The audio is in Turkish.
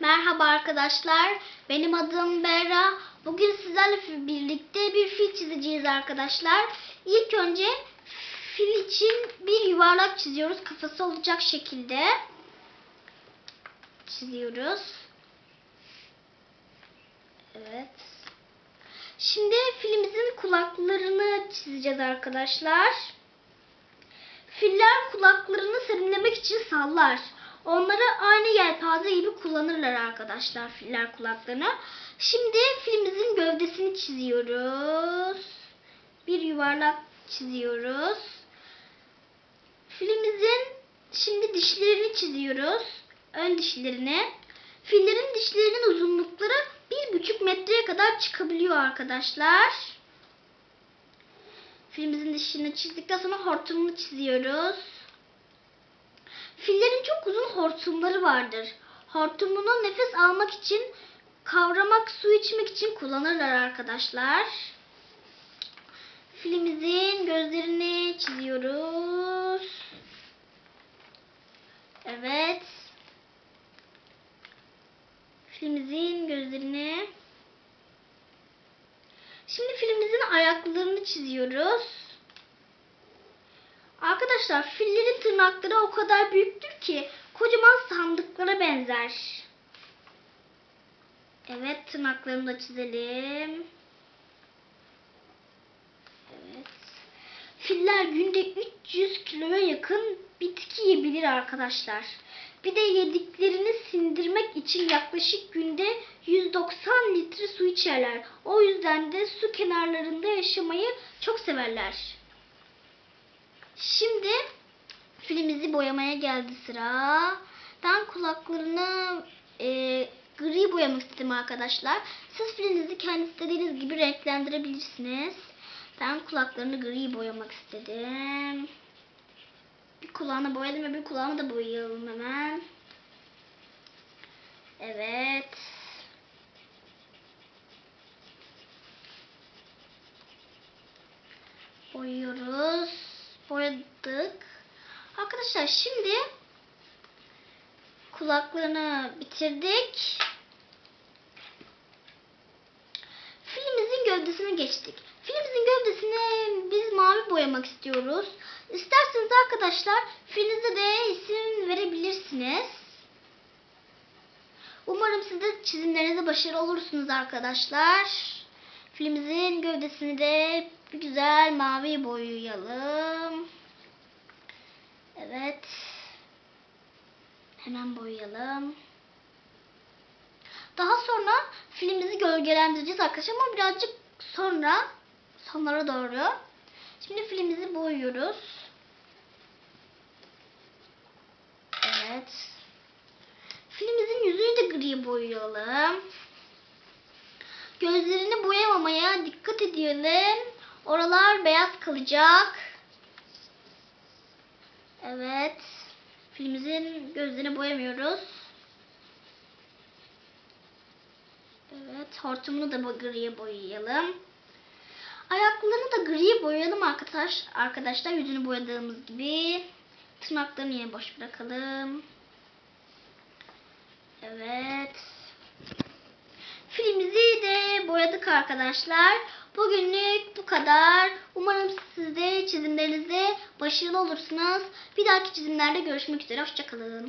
Merhaba arkadaşlar. Benim adım Berra. Bugün sizlerle birlikte bir fil çizeceğiz arkadaşlar. İlk önce fil için bir yuvarlak çiziyoruz. Kafası olacak şekilde çiziyoruz. Evet. Şimdi filimizin kulaklarını çizeceğiz arkadaşlar. Filler kulaklarını serinlemek için sallar. Onları aynı yelpaze gibi kullanırlar arkadaşlar filler kulaklarını. Şimdi filimizin gövdesini çiziyoruz. Bir yuvarlak çiziyoruz. Filimizin şimdi dişlerini çiziyoruz. Ön dişlerini. Fillerin dişlerinin uzunlukları bir buçuk metreye kadar çıkabiliyor arkadaşlar. Filimizin dişini çizdikten sonra hortumunu çiziyoruz. Hortumları vardır. Hortumunu nefes almak için, kavramak, su içmek için kullanırlar arkadaşlar. Filimizin gözlerini çiziyoruz. Evet. Filimizin gözlerini. Şimdi filimizin ayaklarını çiziyoruz. Arkadaşlar fillerin tırnakları o kadar büyüktür ki kocaman sandıklara benzer. Evet tırnaklarını da çizelim. Evet. Filler günde 300 kiloya yakın bitki yiyebilir arkadaşlar. Bir de yediklerini sindirmek için yaklaşık günde 190 litre su içerler. O yüzden de su kenarlarında yaşamayı çok severler. Şimdi filimizi boyamaya geldi sıra. Ben kulaklarını e, gri boyamak istedim arkadaşlar. Siz filinizi kendi istediğiniz gibi renklendirebilirsiniz. Ben kulaklarını gri boyamak istedim. Bir kulağını boyadım ve bir kulağını da boyayalım hemen. Evet. Boyuyoruz. Boyadık. Arkadaşlar şimdi kulaklarını bitirdik. Filimizin gövdesine geçtik. Filimizin gövdesine biz mavi boyamak istiyoruz. İsterseniz arkadaşlar filinize de isim verebilirsiniz. Umarım siz de çizimlerinizde başarılı olursunuz arkadaşlar. Filimizin gövdesini de güzel mavi boyayalım. Evet. Hemen boyayalım. Daha sonra filmimizi gölgelendireceğiz arkadaşlar ama birazcık sonra sonlara doğru. Şimdi filmimizi boyuyoruz. Evet. Filmimizin yüzünü de gri boyayalım. Gözlerini boyamamaya dikkat edelim. Oralar beyaz kalacak. Evet. Filmimizin gözlerini boyamıyoruz. Evet. Hortumunu da griye boyayalım. Ayaklarını da griye boyayalım arkadaş, arkadaşlar. Yüzünü boyadığımız gibi. Tırnaklarını yine boş bırakalım. Evet. Filmimizi de boyadık arkadaşlar. Bugünlük bu kadar. Umarım siz de çizimlerinizde başarılı olursunuz. Bir dahaki çizimlerde görüşmek üzere. Hoşçakalın.